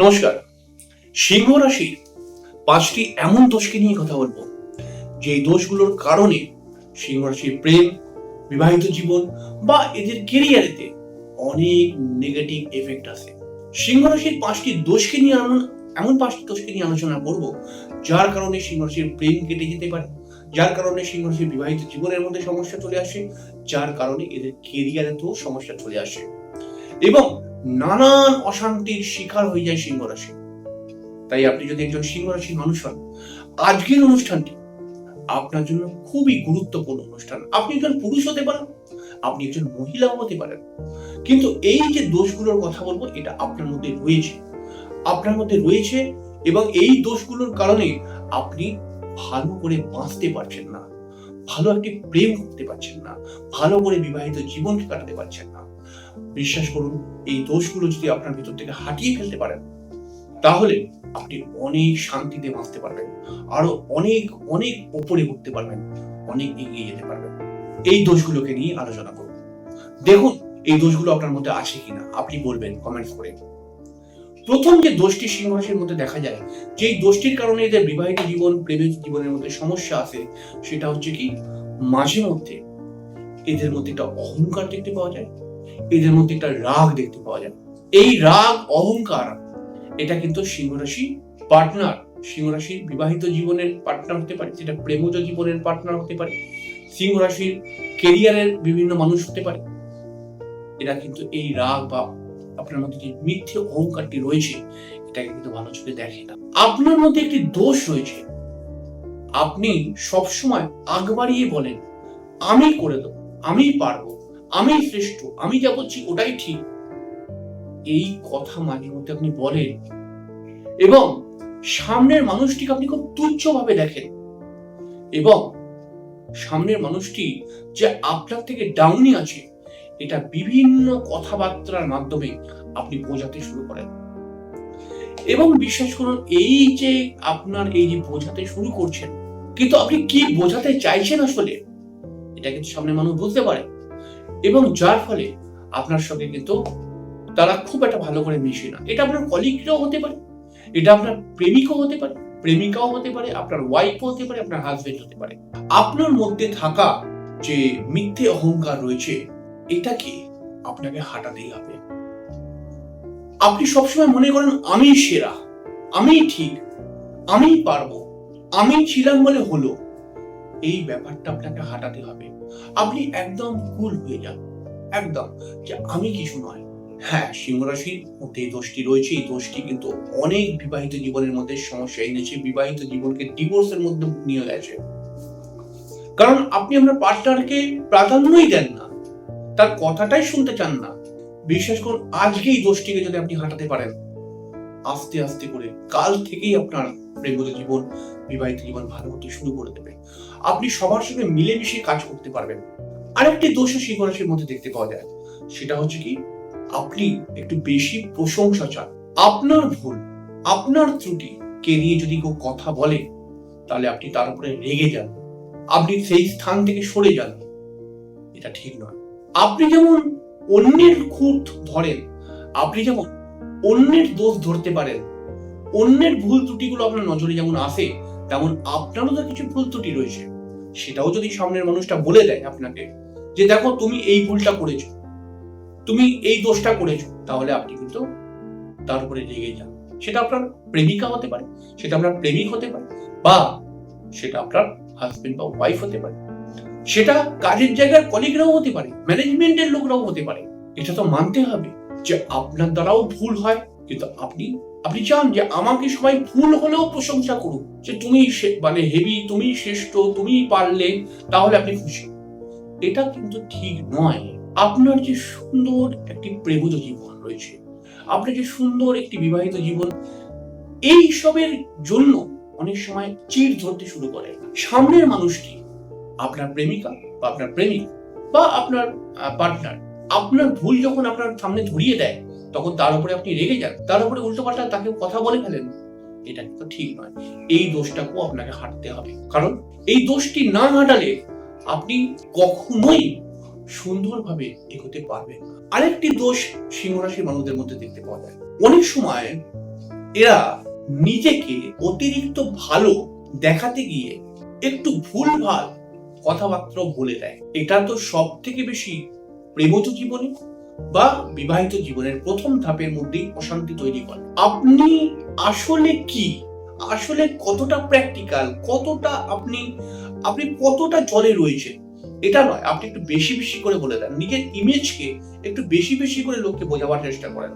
নমস্কার। সিংহ রাশির পাঁচটি এমন দোষকে নিয়ে কথা বলব যে দোষগুলোর কারণে সিংহ রাশির প্রেম, বিবাহিত জীবন বা এদের কেরিয়ারেতে অনেক নেগেটিভ এফেক্ট আসে। সিংহ রাশির পাঁচটি দোষকে নিয়ে এমন এমন পাঁচটি দোষকে নিয়ে আলোচনা করব, যার কারণে সিংহ রাশির প্রেম কেটে যেতে পারে, যার কারণে সিংহ রাশির বিবাহিত জীবনের মধ্যে সমস্যা চলে আসে, যার কারণে এদের কেরিয়ারেতেও সমস্যা চলে আসে। এবং নানান অশান্তির শিকার হয়ে যায় সিংহ রাশি। তাই আপনি যদি একজন সিংহ রাশির মানুষ হন, আজকের অনুষ্ঠানটি আপনার জন্য খুবই গুরুত্বপূর্ণ অনুষ্ঠান। আপনি একজন পুরুষ হতে পারেন, আপনি একজন মহিলাও হতে পারেন। কিন্তু এই যে দোষগুলোর কথা বলব, এটা আপনার মধ্যে রয়েছে। আপনার মধ্যে রয়েছে এবং এই দোষগুলোর কারণে আপনি ভালো করে বাঁচতে পারছেন না, ভালো একটি প্রেম করতে পারছেন না, ভালো করে বিবাহিত জীবনকে কাটাতে পারছেন না। বিশ্বাস করুন, এই দোষগুলো যদি আপনার ভিতর থেকে হাটিয়ে ফেলতে পারেন, তাহলে আপনি অনেক শান্তিতে বাঁচতে পারবেন, আরও অনেক অনেক ওপরে উঠতে পারবেন, অনেক এগিয়ে যেতে পারবেন। এই দোষগুলোকে নিয়ে আলোচনা করুন। দেখুন, এই দোষগুলো আপনার মধ্যে আছে কিনা, আপনি বলবেন কমেন্টস করে। প্রথম যে দোষটি সিংহ মধ্যে দেখা যায় যে দোষটির কারণে এদের বিবাহিত জীবন প্রেমিক জীবনের মধ্যে সমস্যা আছে, সেটা হচ্ছে কি, মাঝে মধ্যে এদের মধ্যে একটা অহংকার দেখতে পাওয়া যায় এদের মধ্যে একটা রাগ দেখতে পাওয়া যায়। এই রাগ, অহংকার, এটা কিন্তু সিংহ রাশি পার্টনার সিংহ রাশির বিবাহিত জীবনের পার্টনার হতে পারে, যেটা প্রেমজ জীবনের পার্টনার হতে পারে সিংহ রাশির কেরিয়ারের বিভিন্ন মানুষ হতে পারে। এরা কিন্তু এই রাগ বা আপনার মধ্যে যে মিথ্যে অহংকারটি রয়েছে, এটাকে কিন্তু ভালো চোখে দেখে না। আপনার মধ্যে একটি দোষ রয়েছে। আপনি সবসময় আগ বাড়িয়ে বলেন, আমি করে দেবো, আমি পারব। আমি শ্রেষ্ঠ, আমি যা বলছি ওটাই ঠিক। এই কথা মাঝে মধ্যে আপনি বলেন এবং সামনের মানুষটিকে আপনি খুব তুচ্ছভাবে দেখেন এবং সামনের মানুষটি যে আপনার থেকে ডাউনি আছে, এটা বিভিন্ন কথাবার্তার মাধ্যমে আপনি বোঝাতে শুরু করেন। এবং বিশ্বাস করুন, এই যে আপনার এই যে বোঝাতে শুরু করছেন, কিন্তু আপনি কি বোঝাতে চাইছেন আসলে, এটা কিন্তু সামনে মানুষ বুঝতে পারে। এবং যার ফলে আপনার সঙ্গে কিন্তু তারা খুব একটা ভালো করে মিশে না। এটা আপনার কলিগরাও হতে পারে, এটা আপনার প্রেমিকও হতে পারে, প্রেমিকাও হতে পারে, আপনার ওয়াইফও হতে পারে, আপনার হাজবেন্ড হতে পারে। আপনার মধ্যে থাকা যে মিথ্যে অহংকার রয়েছে এটাকে আপনাকে হাঁটাতেই হবে? আপনি সবসময় মনে করেন আমি সেরা আমি ঠিক আমি পারব আমি ছিলাম বলে হলো। এই ব্যাপারটা আপনাকে হাঁটাতে হবে। আপনি একদম কুল হয়ে যান। একদম। যে আমি কিছু নয়। হ্যাঁ সিংহ রাশির মধ্যে এই দোষটি রয়েছে, এই দোষটি কিন্তু অনেক বিবাহিত জীবনের মধ্যে সমস্যা এনেছে, বিবাহিত জীবনকে ডিভোর্সের মধ্যে নিয়ে গেছে। কারণ আপনি আপনার পার্টনারকে প্রাধান্যই দেন না। তার কথাটাই শুনতে চান না। বিশ্বাস করুন, আজকে এই দোষটিকে যদি আপনি হাঁটাতে পারেন, আস্তে আস্তে করে কাল থেকেই আপনার প্রেমিত জীবন, বিবাহিত জীবন ভালো হতে শুরু করে দেবে। আপনি সবার সঙ্গে মিলেমিশে কাজ করতে পারবেন। আরেকটি দোষ সিংহ রাশির মধ্যে দেখতে পাওয়া যায়, সেটা হচ্ছে কি, আপনি একটু বেশি প্রশংসা চান। আপনার ভুল, আপনার ত্রুটি কে নিয়ে যদি কেউ কথা বলে, তাহলে আপনি তার উপরে রেগে যান। আপনি সেই স্থান থেকে সরে যান। এটা ঠিক নয়। আপনি যেমন অন্যের খুঁত ধরেন, আপনি যেমন অন্যের দোষ ধরতে পারেন, অন্যের ভুল ত্রুটিগুলো আপনার নজরে যেমন আসে তেমন আপনারও তো কিছু ভুল ত্রুটি রয়েছে। সেটাও যদি সামনের মানুষটা বলে দেয় আপনাকে যে, দেখো, তুমি এই ভুলটা করেছ। তুমি এই দোষটা করেছ। তাহলে আপনি কিন্তু তার উপরে রেগে যান। সেটা আপনার প্রেমিকা হতে পারে, সেটা আপনার প্রেমিক হতে পারে, বা সেটা আপনার হাজবেন্ড বা ওয়াইফ হতে পারে। সেটা কাজের জায়গার কলিগরাও হতে পারে ম্যানেজমেন্টের লোকরাও হতে পারে। এটা তো মানতে হবে যে, আপনার দ্বারাও ভুল হয়, কিন্তু আপনি আপনি চান যে আমাকে সবাই ভুল হলেও প্রশংসা করুক। যে তুমি মানে হেভি তুমি শ্রেষ্ঠ তুমি পারলে, তাহলে আপনি খুশি। এটা কিন্তু ঠিক নয়। আপনার যে সুন্দর একটি প্রেমজ জীবন রয়েছে, আপনার যে সুন্দর একটি বিবাহিত জীবন, এই সবের জন্য অনেক সময় চিড় ধরতে শুরু করে। সামনের মানুষটি আপনার প্রেমিকা বা আপনার প্রেমিক বা আপনার পার্টনার আপনার ভুল যখন আপনার সামনে ধরিয়ে দেয় তখন তার উপরে আপনি রেগে যান। তার উপরে উল্টো পাল্টা তাকে কথা বলে ফেলেন। এটা কিন্তু ঠিক নয়। এই দোষটাকেও আপনাকে হাঁটতে হবে। কারণ এই দোষটি না হাঁটালে আপনি কখনোই সুন্দরভাবে এগোতে পারবেন আরেকটি দোষ সিংহ রাশির মানুষদের মধ্যে দেখতে পাওয়া যায়। অনেক সময় এরা নিজেকে অতিরিক্ত ভালো দেখাতে গিয়ে একটু ভুলভাল কথাবার্তা বলে দেয়। এটা তো সব থেকে বেশি প্রেমজ জীবনে। বা বিবাহিত জীবনের প্রথম ধাপের মধ্যেই অশান্তি তৈরি করে। আপনি আসলে কি? আসলে কতটা প্র্যাকটিক্যাল কতটা আপনি আপনি কতটা জলে রয়েছে এটা নয়, আপনি একটু বেশি বেশি করে বলে দেন। নিজের ইমেজকে একটু বেশি বেশি করে লোককে বোঝাবার চেষ্টা করেন।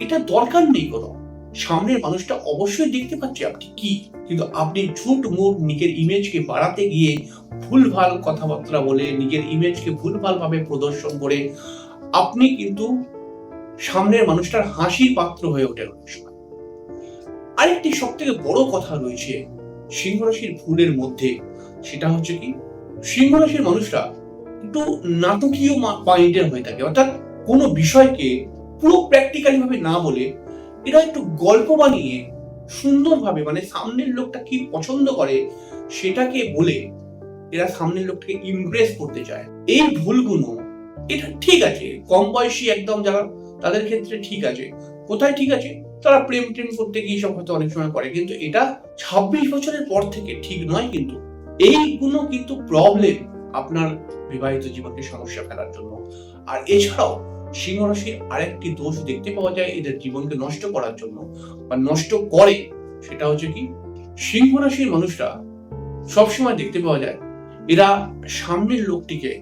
এটা দরকার নেই কোনো। সামনের মানুষটা অবশ্যই দেখতে পাচ্ছে আপনি কি। কিন্তু আপনি ঝুট মুট নিজের ইমেজকে বাড়াতে গিয়ে ভুলভাল কথাবার্তা বলে নিজের ইমেজকে ভুলভাল ভাবে প্রদর্শন করে আপনি কিন্তু সামনের মানুষটার হাসির পাত্র হয়ে ওঠেন অনেক সময়। আরেকটি সব থেকে বড় কথা রয়েছে সিংহ রাশির ভুলের মধ্যে, সেটা হচ্ছে কি সিংহ রাশির মানুষরা একটু নাটকীয় মাইন্ডের হয়ে থাকে। অর্থাৎ কোনো বিষয়কে পুরো প্র্যাকটিক্যালি ভাবে না বলে এরা একটু গল্প বানিয়ে সুন্দরভাবে মানে সামনের লোকটা কি পছন্দ করে সেটাকে বলে এরা সামনের লোকটাকে ইমপ্রেস করতে চায়। এই ভুলগুলো এটা ঠিক আছে, কম বয়সী একদম যারা, তাদের ক্ষেত্রে ঠিক আছে। কোথায় ঠিক আছে? তারা প্রেম টেম করতে গিয়ে সব হয়তো অনেক সময় করে, কিন্তু এটা ছাব্বিশ বছরের পর থেকে ঠিক নয় কিন্তু এইগুলো কিন্তু প্রবলেম আপনার বিবাহিত জীবনকে সমস্যা ফেলার জন্য। আর এছাড়াও সিংহ রাশির আরেকটি দোষ দেখতে পাওয়া যায় এদের জীবনকে নষ্ট করার জন্য বা নষ্ট করে, সেটা হচ্ছে কি সিংহ রাশির মানুষরা সবসময় দেখতে পাওয়া যায়, এরা সামনের লোকটিকে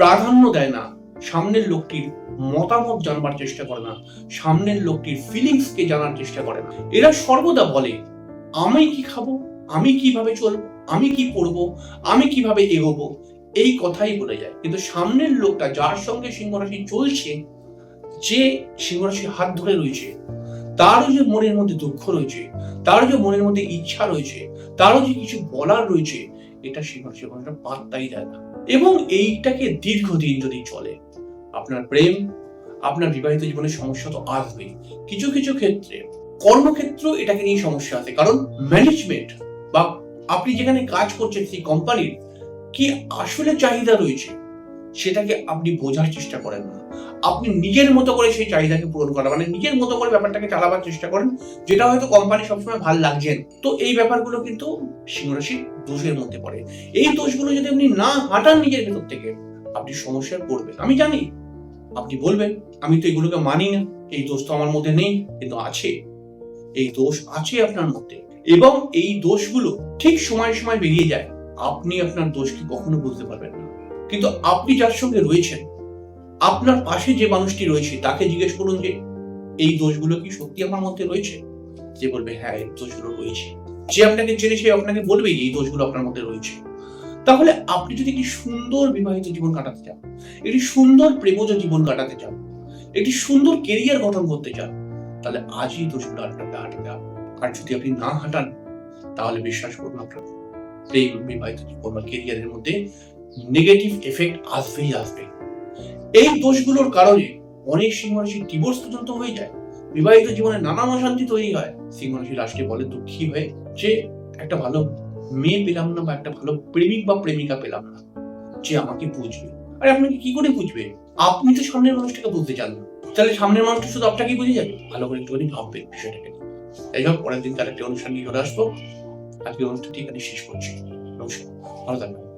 প্রাধান্য দেয় না। সামনের লোকটির মতামত জানবার চেষ্টা করে না। সামনের লোকটির ফিলিংস কে জানার চেষ্টা করে না। এরা সর্বদা বলে, আমি কি খাব? আমি কীভাবে চলবো? আমি কি পড়ব? আমি কীভাবে এগোবো? এই কথাই বলে যায়। কিন্তু সামনের লোকটা যার সঙ্গে সিংহরাশি চলছে, যে সিংহরাশির হাত ধরে রয়েছে, তারও যে মনের মধ্যে দুঃখ রয়েছে, তারও যে মনের মধ্যে ইচ্ছা রয়েছে, তারও যে কিছু বলার রয়েছে, এটা মানুষরা পাত্তাই দেয় না। এবং এইটাকে দীর্ঘদিন যদি চলে, আপনার প্রেম, আপনার বিবাহিত জীবনের সমস্যা তো আসবেই কিছু কিছু ক্ষেত্রে কর্মক্ষেত্র এটাকে নিয়ে সমস্যা আছে। কারণ ম্যানেজমেন্ট বা আপনি যেখানে কাজ করছেন সেই কোম্পানির কি আসলে চাহিদা রয়েছে, সেটাকে আপনি বোঝার চেষ্টা করেন না। আপনি নিজের মতো করে সেই চাহিদাকে পূরণ করা মানে নিজের মতো করে ব্যাপারটাকে চালাবার চেষ্টা করেন, যেটা হয়তো কোম্পানি সবসময় ভালো লাগছেন তো এই ব্যাপারগুলো কিন্তু সিংহরাশির দোষের মধ্যে পড়ে। এই দোষগুলো যদি আপনি না হাঁটান নিজের ভেতর থেকে, আপনি সমস্যায় পড়বেন। আমি জানি, আপনি বলবেন, আমি তো এগুলোকে মানি না, এই দোষ তো আমার মধ্যে নেই, কিন্তু আছে। এই দোষ আছে আপনার মধ্যে। এবং এই দোষগুলো ঠিক সময় সময় বেরিয়ে যায়। আপনি আপনার দোষকে কখনো বুঝতে পারবেন না। কিন্তু আপনি যার সঙ্গে রয়েছেন আপনার পাশে যে মানুষটি রয়েছে, তাকে জিজ্ঞেস করুন যে, এই দোষগুলো কি সত্যি আমার মধ্যে রয়েছে? যে বলবে হ্যাঁ এই দোষগুলো রয়েছে। যে আপনাকে চেনে, সে আপনাকে বলবে এই দোষগুলো আপনার মধ্যে রয়েছে। তাহলে আপনি যদি একটি সুন্দর বিবাহিত জীবন কাটাতে চান, একটি সুন্দর প্রেমজ জীবন কাটাতে চান, একটি সুন্দর কেরিয়ার গঠন করতে চান, তাহলে আজই দোষগুলো আপনাকে হাঁটতে হবে আর যদি আপনি না হাঁটান, তাহলে বিশ্বাস করুন আপনার প্রেম বিবাহিত জীবন বা কেরিয়ারের মধ্যে নেগেটিভ এফেক্ট আসবেই আসবে এই দোষগুলোর কারণে অনেক সিংহরাশির ডিভোর্স পর্যন্ত হয়ে যায়। বিবাহিত জীবনে নানান অশান্তি তৈরি হয়। সিংহরাশি লাস্টে বলে দুঃখী হয়ে যে একটা ভালো মেয়ে পেলাম না বা একটা ভালো প্রেমিক বা প্রেমিকা পেলাম না, যে আমাকে বুঝবে। আরে আপনাকে কি করে বুঝবে? আপনি তো সামনের মানুষটাকে বুঝতে চান না। তাহলে সামনের মানুষটা শুধু আপনাকেই বুঝে যাবে। ভালো করে একটুখানি ভাববে বিষয়টাকে। যাই হোক, পরের দিন তার একটা অনুষ্ঠান নিয়ে চলে আসব। আজকে অনুষ্ঠানটি এখানে শেষ করছি। নমস্কার। ভালো থাকবেন।